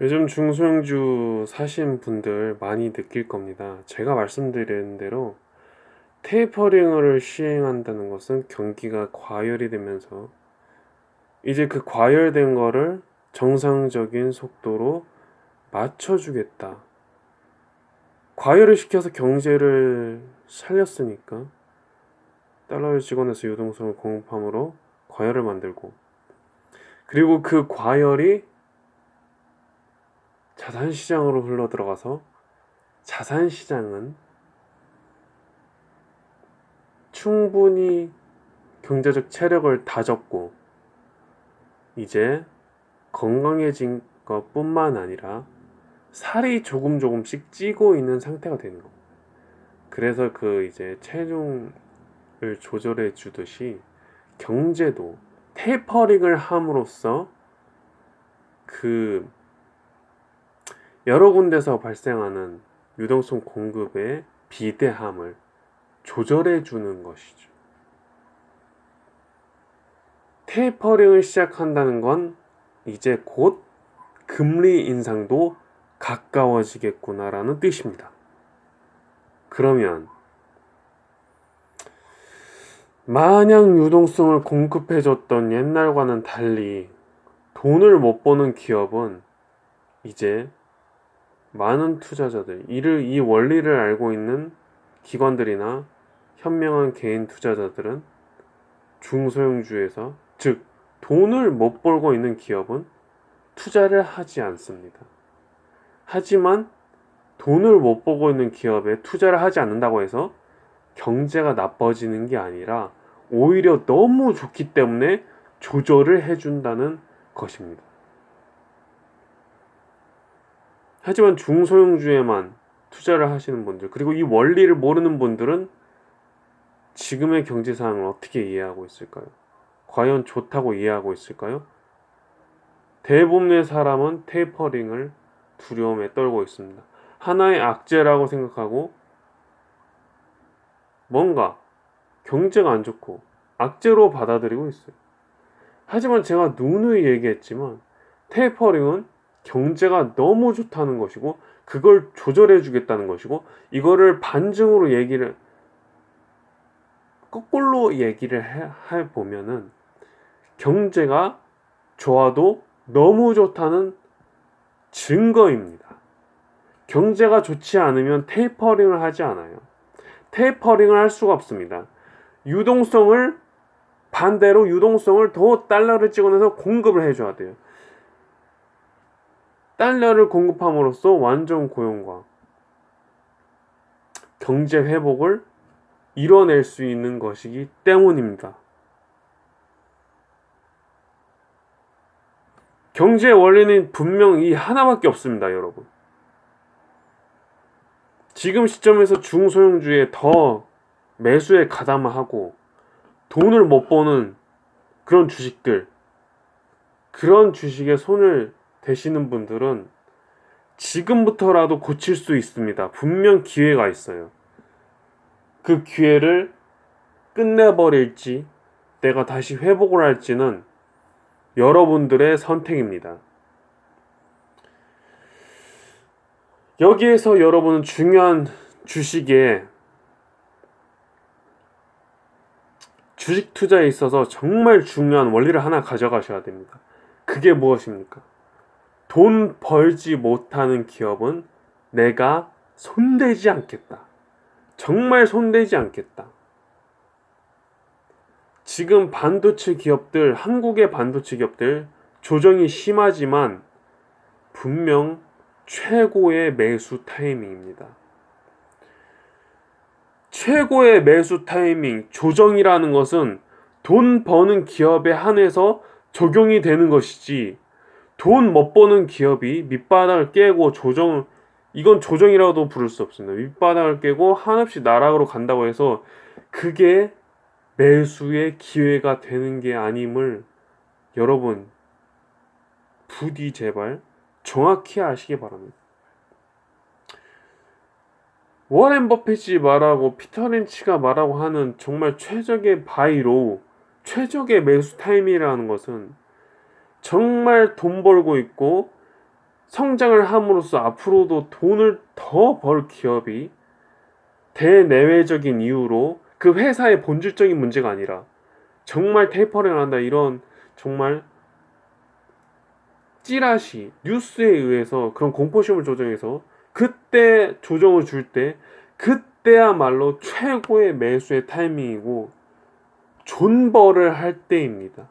요즘 중소형주 사신 분들 많이 느낄 겁니다. 제가 말씀드린 대로 테이퍼링을 시행한다는 것은 경기가 과열이 되면서 이제 그 과열된 거를 정상적인 속도로 맞춰주겠다. 과열을 시켜서 경제를 살렸으니까 달러를 찍어내서 유동성을 공급함으로 과열을 만들고 그리고 그 과열이 자산시장으로 흘러 들어가서 자산시장은 충분히 경제적 체력을 다졌고 이제 건강해진 것 뿐만 아니라 살이 조금 조금씩 찌고 있는 상태가 되는 겁니다. 그래서 그 이제 체중을 조절해 주듯이 경제도 테이퍼링을 함으로써 그 여러 군데서 발생하는 유동성 공급의 비대함을 조절해 주는 것이죠. 테이퍼링을 시작한다는 건 이제 곧 금리 인상도 가까워지겠구나라는 뜻입니다. 그러면 마냥 유동성을 공급해 줬던 옛날과는 달리 돈을 못 버는 기업은 이제 많은 투자자들, 이를 이 원리를 알고 있는 기관들이나 현명한 개인 투자자들은 중소형주에서 즉 돈을 못 벌고 있는 기업은 투자를 하지 않습니다. 하지만 돈을 못 벌고 있는 기업에 투자를 하지 않는다고 해서 경제가 나빠지는 게 아니라 오히려 너무 좋기 때문에 조절을 해준다는 것입니다. 하지만 중소형주에만 투자를 하시는 분들, 그리고 이 원리를 모르는 분들은 지금의 경제 상황을 어떻게 이해하고 있을까요? 과연 좋다고 이해하고 있을까요? 대부분의 사람은 테이퍼링을 두려움에 떨고 있습니다. 하나의 악재라고 생각하고 뭔가 경제가 안 좋고 악재로 받아들이고 있어요. 하지만 제가 누누이 얘기했지만 테이퍼링은 경제가 너무 좋다는 것이고 그걸 조절해 주겠다는 것이고 이거를 반증으로 얘기를 거꾸로 얘기를 해, 해 보면은 경제가 좋아도 너무 좋다는 증거입니다. 경제가 좋지 않으면 테이퍼링을 하지 않아요. 테이퍼링을 할 수가 없습니다. 유동성을 반대로 유동성을 더 달러를 찍어내서 공급을 해줘야 돼요. 달러를 공급함으로써 완전 고용과 경제 회복을 이뤄낼 수 있는 것이기 때문입니다. 경제 원리는 분명 이 하나밖에 없습니다, 여러분. 지금 시점에서 중소형주에 더 매수에 가담하고 돈을 못 버는 그런 주식들, 그런 주식에 손을 되시는 분들은 지금부터라도 고칠 수 있습니다. 분명 기회가 있어요. 그 기회를 끝내버릴지 내가 다시 회복을 할지는 여러분들의 선택입니다. 여기에서 여러분은 중요한 주식에 주식 투자에 있어서 정말 중요한 원리를 하나 가져가셔야 됩니다. 그게 무엇입니까? 돈 벌지 못하는 기업은 내가 손대지 않겠다. 정말 손대지 않겠다. 지금 반도체 기업들, 한국의 반도체 기업들 조정이 심하지만 분명 최고의 매수 타이밍입니다. 최고의 매수 타이밍, 조정이라는 것은 돈 버는 기업에 한해서 적용이 되는 것이지 돈 못 버는 기업이 밑바닥을 깨고 조정 이건 조정이라고도 부를 수 없습니다. 밑바닥을 깨고 한없이 나락으로 간다고 해서 그게 매수의 기회가 되는 게 아님을 여러분 부디 제발 정확히 아시기 바랍니다. 워렌 버핏이 말하고 피터 렌치가 말하고 하는 정말 최적의 바이로 최적의 매수 타임이라는 것은 정말 돈 벌고 있고 성장을 함으로써 앞으로도 돈을 더 벌 기업이 대내외적인 이유로 그 회사의 본질적인 문제가 아니라 정말 테이퍼링을 한다 이런 정말 찌라시 뉴스에 의해서 그런 공포심을 조정해서 그때 조정을 줄 때 그때야말로 최고의 매수의 타이밍이고 존버를 할 때입니다.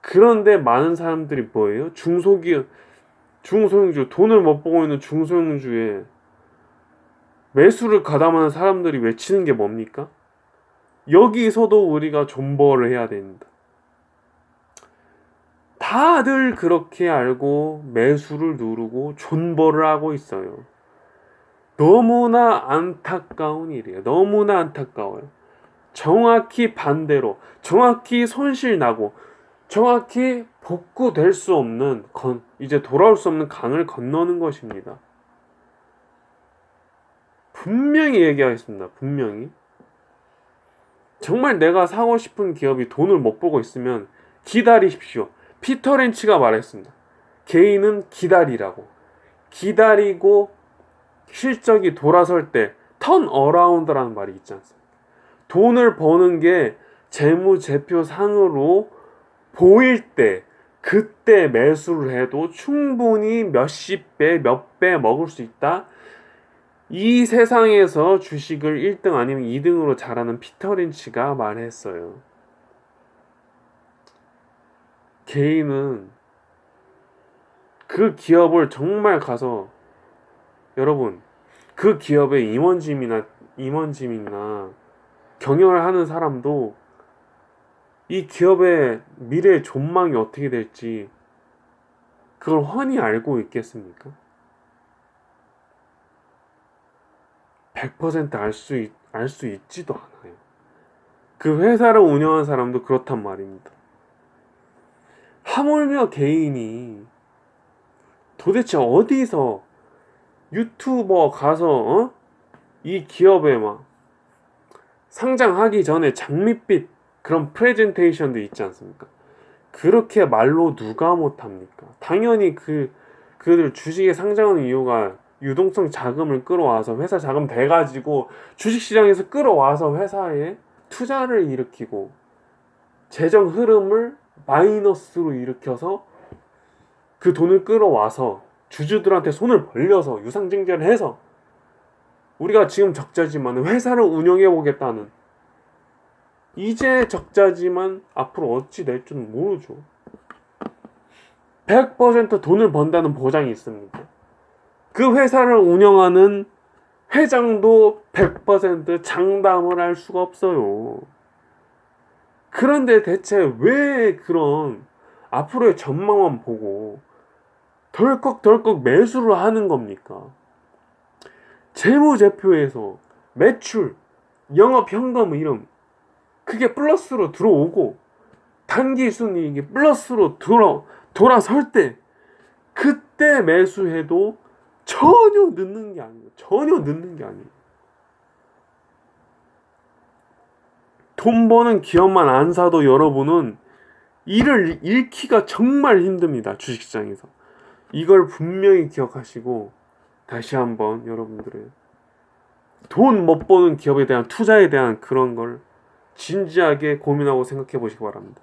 그런데 많은 사람들이 뭐예요? 중소기업, 중소형주, 돈을 못 보고 있는 중소형주에 매수를 가담하는 사람들이 외치는 게 뭡니까? 여기서도 우리가 존버를 해야 됩니다. 다들 그렇게 알고 매수를 누르고 존버를 하고 있어요. 너무나 안타까운 일이에요. 너무나 안타까워요. 정확히 반대로, 정확히 손실 나고, 정확히 복구될 수 없는 건, 이제 돌아올 수 없는 강을 건너는 것입니다. 분명히 얘기하겠습니다. 분명히. 정말 내가 사고 싶은 기업이 돈을 못 보고 있으면 기다리십시오. 피터 렌치가 말했습니다. 개인은 기다리라고. 기다리고 실적이 돌아설 때 턴 어라운드라는 말이 있지 않습니까? 돈을 버는 게 재무제표 상으로 보일 때 그때 매수를 해도 충분히 몇십 배, 몇 배 먹을 수 있다. 이 세상에서 주식을 1등 아니면 2등으로 잘하는 피터 린치가 말했어요. 개인은 그 기업을 정말 가서 여러분 그 기업의 임원짐이나 임원짐이나 경영을 하는 사람도 이 기업의 미래의 존망이 어떻게 될지 그걸 훤히 알고 있겠습니까? 100%알 수, 알 수 있지도 않아요. 그 회사를 운영한 사람도 그렇단 말입니다. 하물며 개인이 도대체 어디서 유튜버 가서 어? 이 기업에 막 상장하기 전에 장밋빛 그런 프레젠테이션도 있지 않습니까? 그렇게 말로 누가 못합니까? 당연히 그 그들 주식에 상장하는 이유가 유동성 자금을 끌어와서 회사 자금 돼가지고 주식시장에서 끌어와서 회사에 투자를 일으키고 재정 흐름을 마이너스로 일으켜서 그 돈을 끌어와서 주주들한테 손을 벌려서 유상증자를 해서 우리가 지금 적자지만 회사를 운영해 보겠다는 이제 적자지만 앞으로 어찌 될 줄은 모르죠. 100% 돈을 번다는 보장이 있습니다. 그 회사를 운영하는 회장도 100% 장담을 할 수가 없어요. 그런데 대체 왜 그런 앞으로의 전망만 보고 덜컥덜컥 매수를 하는 겁니까? 재무제표에서 매출, 영업 현금 이름 그게 플러스로 들어오고 단기 순이익이 플러스로 돌아 돌아설 때 그때 매수해도 전혀 늦는 게 아니에요. 전혀 늦는 게 아니에요. 돈 버는 기업만 안 사도 여러분은 이를 잃기가 정말 힘듭니다. 주식시장에서. 이걸 분명히 기억하시고 다시 한번 여러분들의 돈 못 버는 기업에 대한 투자에 대한 그런 걸 진지하게 고민하고 생각해 보시기 바랍니다.